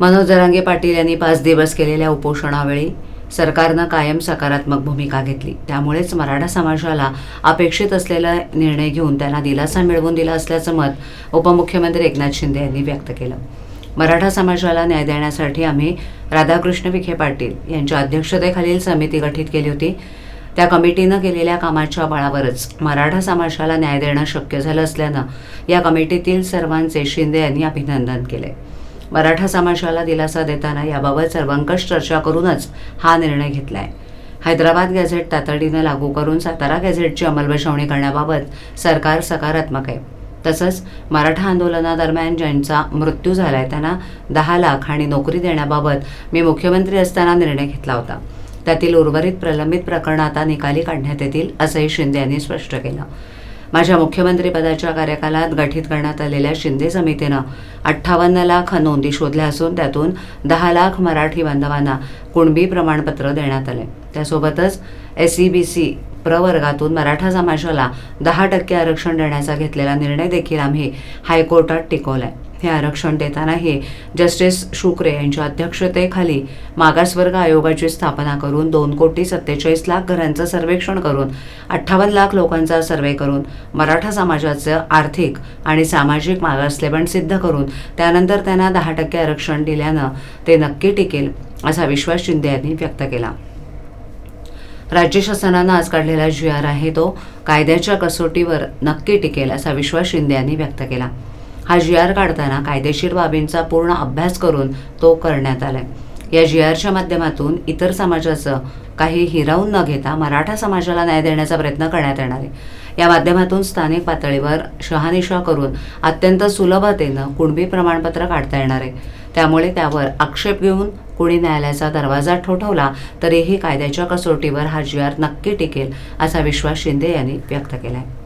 मनोज जरांगे पाटील यांनी पाच दिवस केलेल्या उपोषणावेळी सरकारनं कायम सकारात्मक भूमिका घेतली. त्यामुळेच मराठा समाजाला अपेक्षित असलेला निर्णय घेऊन त्यांना दिलासा मिळवून दिला असल्याचं मत उपमुख्यमंत्री एकनाथ शिंदे यांनी व्यक्त केलं. मराठा समाजाला न्याय देण्यासाठी आम्ही राधाकृष्ण विखे पाटील यांच्या अध्यक्षतेखालील समिती गठीत केली होती. त्या कमिटीनं केलेल्या कामाच्या बळावरच मराठा समाजाला न्याय देणं शक्य झालं असल्यानं या कमिटीतील सर्वांचे शिंदे यांनी अभिनंदन केले मराठा समाजाला दिलासा देताना याबाबत सर्वंकष चर्चा करूनच हा निर्णय घेतला आहे हैदराबाद गॅझेट तातडीनं लागू करून सातारा गॅझेटची अंमलबजावणी करण्याबाबत सरकार सकारात्मक आहे. तसंच मराठा आंदोलनादरम्यान ज्यांचा मृत्यू झाला आहे त्यांना दहा लाख आणि नोकरी देण्याबाबत मी मुख्यमंत्री असताना निर्णय घेतला होता. त्यातील उर्वरित प्रलंबित प्रकरणं आता निकाली काढण्यात येतील असंही शिंदे यांनी स्पष्ट केलं. माझ्या मुख्यमंत्रीपदाच्या कार्यकालात गठीत करण्यात आलेल्या शिंदे समितीनं अठ्ठावन्न लाख नोंदी शोधल्या असून त्यातून दहा लाख मराठी बांधवांना कुणबी प्रमाणपत्र देण्यात आले. त्यासोबतच एस ई बी सी प्रवर्गातून मराठा समाजाला दहा टक्के आरक्षण देण्याचा घेतलेला निर्णय देखील आम्ही हायकोर्टात टिकवला आहे हे आरक्षण देतानाही जस्टिस शुक्रे यांच्या अध्यक्षतेखाली मागासवर्ग आयोगाची स्थापना करून दोन कोटी सत्तेचाळीस लाख घरांचं सर्वेक्षण करून अठ्ठावन्न लाख लोकांचा सर्वे करून मराठा समाजाचं आर्थिक आणि सामाजिक मागासलेपण सिद्ध करून त्यानंतर त्यांना दहा टक्के आरक्षण दिल्यानं ते नक्की टिकेल असा विश्वास शिंदे यांनी व्यक्त केला. राज्य शासनानं आज काढलेला जी आर आहे तो कायद्याच्या कसोटीवर नक्की टिकेल असा विश्वास शिंदे यांनी व्यक्त केला. हा जी आर काढताना कायदेशीर बाबींचा पूर्ण अभ्यास करून तो करण्यात आलाय. या जी आरच्या माध्यमातून इतर समाजाचं काही हिरावून न घेता मराठा समाजाला न्याय देण्याचा प्रयत्न करण्यात येणार आहे. या माध्यमातून स्थानिक पातळीवर शहानिशा करून अत्यंत सुलभतेनं कुणबी प्रमाणपत्र काढता येणार आहे. त्यामुळे त्यावर आक्षेप घेऊन कुणी न्यायालयाचा दरवाजा ठोठवला तरीही कायद्याच्या कसोटीवर हा जी आर नक्की टिकेल असा विश्वास शिंदे यांनी व्यक्त केला आहे